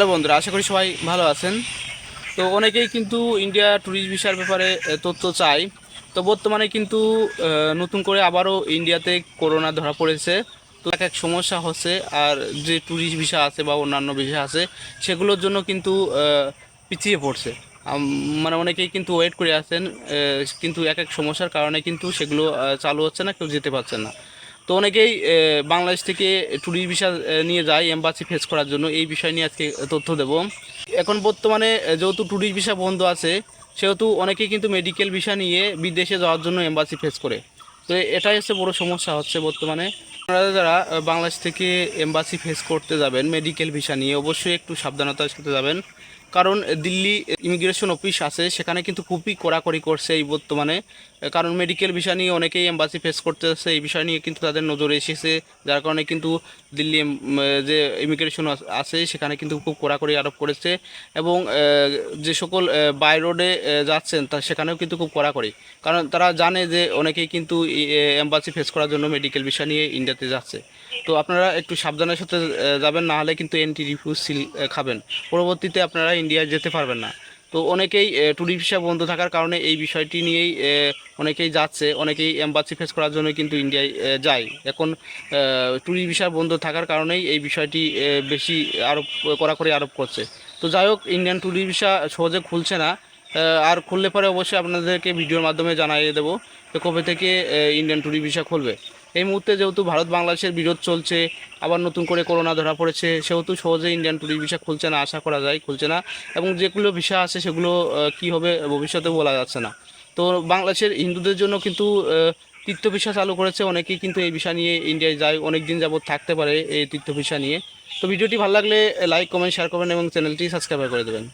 Hello বন্ধুরা, আশা করি সবাই ভালো আছেন। তো অনেকেই কিন্তু ইন্ডিয়া ট্যুরিস্ট ভিসার ব্যাপারে তথ্য চাই তো বর্তমানে কিন্তু নতুন করে আবারও ইন্ডিয়াতে করোনা ধরা পড়েছে। তো এক এক সমস্যা হচ্ছে, আর যে ট্যুরিস্ট ভিসা আছে বা অন্যান্য ভিসা আছে, সেগুলোর জন্য কিন্তু পিছিয়ে পড়ছে। মানে অনেকেই কিন্তু ওয়েট করে আছেন কিন্তু এক এক সমস্যার কারণে কিন্তু সেগুলো চালু হচ্ছে না, কেউ যেতে পারছে না। তো অনেকেই বাংলাদেশ থেকে ট্যুরিস্ট ভিসা নিয়ে যায় এম্বাসি ফেস করার জন্য। এই বিষয় নিয়ে আজকে তথ্য দেব। এখন বর্তমানে যেহেতু ট্যুরিস্ট ভিসা বন্ধ আছে, সেহেতু অনেকেই কিন্তু মেডিকেল ভিসা নিয়ে বিদেশে যাওয়ার জন্য এম্বাসি ফেস করে। তো এটাই হচ্ছে বড় সমস্যা হচ্ছে বর্তমানে। আপনারা যারা বাংলাদেশ থেকে এম্বাসি ফেস করতে যাবেন মেডিকেল ভিসা নিয়ে, অবশ্যই একটু সাবধানতার সাথে যাবেন। কারণ দিল্লি ইমিগ্রেশন অফিস আছে, সেখানে কিন্তু খুবই কড়াকড়ি করছে এই বর্তমানে। কারণ মেডিকেল ভিসা নিয়ে অনেকেই এম্বাসি ফেস করতেছে এই বিষয় নিয়ে কিন্তু তাদের নজরে এসেছে। যার কারণে কিন্তু দিল্লি যে ইমিগ্রেশন আছে, সেখানে কিন্তু খুব কড়াকড়ি আরোপ করেছে এবং যে সকল বাই রোডে যাচ্ছেন, তা সেখানেও কিন্তু খুব কড়াকড়ি। কারণ তারা জানে যে অনেকেই কিন্তু এম্বাসি ফেস করার জন্য মেডিকেল বিষয় নিয়ে ইন্ডিয়াতে যাচ্ছে। তো আপনারা একটু সাবধানের সাথে যাবেন, না হলে কিন্তু এন্টি রিফিউজ সিল খাবেন। পরবর্তীতে আপনারা ইন্ডিয়ায় যেতে পারবেন না। তো অনেকেই ট্যুরিস্ট ভিসা বন্ধ থাকার কারণে এই বিষয়টি নিয়েই অনেকেই যাচ্ছে, অনেকেই এম্বাসি ফেস করার জন্য কিন্তু ইন্ডিয়ায় যায়। এখন ট্যুরিস্ট ভিসা বন্ধ থাকার কারণেই এই বিষয়টি বেশি আরোপ, কড়াকড়ি আরোপ করছে। তো যাই হোক ইন্ডিয়ান ট্যুরিস্ট ভিসা সহজে খুলছে না। আর খুললে পরে অবশ্যই আপনাদেরকে ভিডিওর মাধ্যমে জানিয়ে দেবো যে কবে থেকে ইন্ডিয়ান ট্যুরিস্ট ভিসা খুলবে। এই মুহূর্তে যেহেতু ভারত বাংলাদেশের বিরোধ চলছে, আবার নতুন করে করোনা ধরা পড়েছে, সেহেতু সহজে ইন্ডিয়ান ট্যুরিস্ট ভিসা খুলছে না, আশা করা যায়, খুলছে না। এবং যেগুলো ভিসা আছে সেগুলো কি হবে ভবিষ্যতে বলা যাচ্ছে না। তো বাংলাদেশের হিন্দুদের জন্য কিন্তু তীর্থ ভিসা চালু করেছে, অনেকেই কিন্তু এই ভিসা নিয়ে ইন্ডিয়ায় যায় অনেক দিন যাবত থাকতে পারে এই তীর্থ ভিসা নিয়ে। তো ভিডিওটি ভালো লাগলে লাইক কমেন্ট শেয়ার করবেন এবং চ্যানেলটি সাবস্ক্রাইব করে দেবেন।